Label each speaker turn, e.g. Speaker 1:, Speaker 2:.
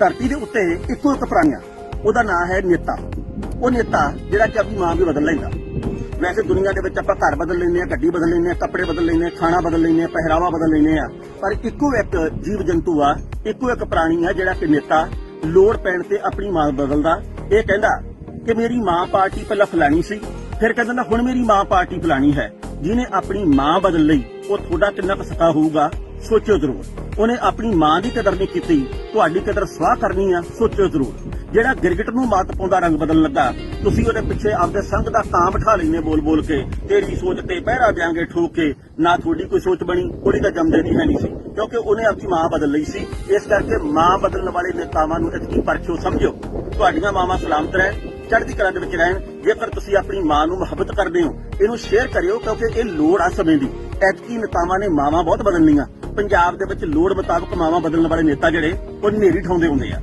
Speaker 1: ਧਰਤੀ ਦੇ ਉੱਤੇ ਇੱਕੋ ਇੱਕ ਪ੍ਰਾਣੀ ਉਹਦਾ ਨਾਮ ਹੈ ਨੇਤਾ। ਉਹ ਨੇਤਾ ਜਿਹੜਾ ਕਿ ਆਪਣੀ ਮਾਂ ਵੀ ਬਦਲ ਲੈਂਦਾ। ਵੈਸੇ ਦੁਨੀਆ ਦੇ ਵਿੱਚ ਆਪਾਂ ਘਰ ਬਦਲ ਲੈਂਦੇ ਆ ਗੱਡੀ ਬਦਲ ਲੈਂਦੇ ਆ ਕੱਪੜੇ ਬਦਲ ਲੈਂਦੇ ਆ ਖਾਣਾ ਬਦਲ ਲੈਂਦੇ ਆ ਪਹਿਰਾਵਾ ਬਦਲ ਲੈਂਦੇ ਆ ਪਰ ਇੱਕੋ ਇੱਕ ਜੀਵ ਜੰਤੂ ਆ, ਇੱਕੋ ਇੱਕ ਪ੍ਰਾਣੀ ਆ ਜਿਹੜਾ ਕਿ ਨੇਤਾ ਲੋੜ ਪੈਣ ਤੇ ਆਪਣੀ ਮਾਂ ਬਦਲਦਾ। ਇਹ ਕਹਿੰਦਾ ਕਿ ਮੇਰੀ ਮਾਂ ਪਾਰਟੀ ਪਹਿਲਾਂ ਫਲਾਣੀ ਸੀ, ਫਿਰ ਕਹਿੰਦਾ ਹੁਣ ਮੇਰੀ ਮਾਂ ਪਾਰਟੀ ਫਲਾਣੀ ਹੈ। ਜਿਹਨੇ ਆਪਣੀ ਮਾਂ ਬਦਲ ਲਈ, ਉਹ ਤੁਹਾਡਾ ਕਿੰਨਾ ਕੁ ਸਤਾ ਹੋਊਗਾ? ਸੋਚਿਓ ਜ਼ਰੂਰ। ਉਹਨੇ ਆਪਣੀ ਮਾਂ ਦੀ ਕਦਰ ਨਹੀਂ ਕੀਤੀ, ਤੁਹਾਡੀ ਕਦਰ ਸਵਾਹ ਕਰਨੀ ਆ, ਸੋਚਿਓ ਜ਼ਰੂਰ। ਜਿਹੜਾ ਗਿਰਗਿਟ ਨੂੰ ਮਾਤ ਪਾਉਂਦਾ ਰੰਗ ਬਦਲਣ ਲੱਗਾ, ਤੁਸੀਂ ਉਹਦੇ ਪਿੱਛੇ ਆਪਦੇ ਸੰਗ ਦਾ ਕਾਂ ਬਿਠਾ ਲੈਨੇ ਬੋਲ ਬੋਲ ਕੇ, ਤੇਰੀ ਸੋਚ ਤੇ ਪਹਿਰਾ ਦਿਆਂਗੇ ਠੋਕ ਕੇ, ਨਾ ਤੁਹਾਡੀ ਕੋਈ ਸੋਚ ਬਣੀ ਉਹਦੀ ਤਾਂ ਜੰਮਦੇ ਨਹੀਂ ਹੈ ਨਹੀਂ ਸੀ, ਕਿਉਂਕਿ ਉਹਨੇ ਆਪਣੀ ਮਾਂ ਬਦਲ ਲਈ ਸੀ। ਇਸ ਕਰਕੇ ਮਾਂ ਬਦਲਣ ਵਾਲੇ ਨੇਤਾਵਾਂ ਨੂੰ ਇਤਕੀ ਪਰਖਿਓ ਸਮਝਿਓ। ਤੁਹਾਡੀਆਂ ਮਾਵਾਂ ਸਲਾਮਤ ਰਹਿਣ, ਚੜ੍ਹਦੀ ਕਲਾ ਦੇ ਵਿੱਚ ਰਹਿਣ, ਜੇਕਰ ਤੁਸੀਂ ਆਪਣੀ ਮਾਂ ਨੂੰ ਮੁਹੱਬਤ ਕਰਦੇ ਹੋ, ਇਹਨੂੰ ਸ਼ੇਅਰ ਕਰਿਓ, ਕਿਉਂਕਿ ਇਹ ਲੋੜ ਆ ਸਮੇਂ ਦੀ। ਐਤਕੀ ਨੇਤਾਵਾਂ ਨੇ ਮਾਵਾਂ ਬਹੁਤ ਬਦਲ ਬਦਲਣੀਆਂ। ਪੰਜਾਬ ਦੇ ਵਿੱਚ ਲੋੜ ਮੁਤਾਬਕ ਮਾਵਾਂ ਬਦਲਣ ਵਾਲੇ ਨੇਤਾ ਜਿਹੜੇ, ਉਹ ਨੇਰੀ ਠਾਉਂਦੇ ਹੁੰਦੇ ਆ।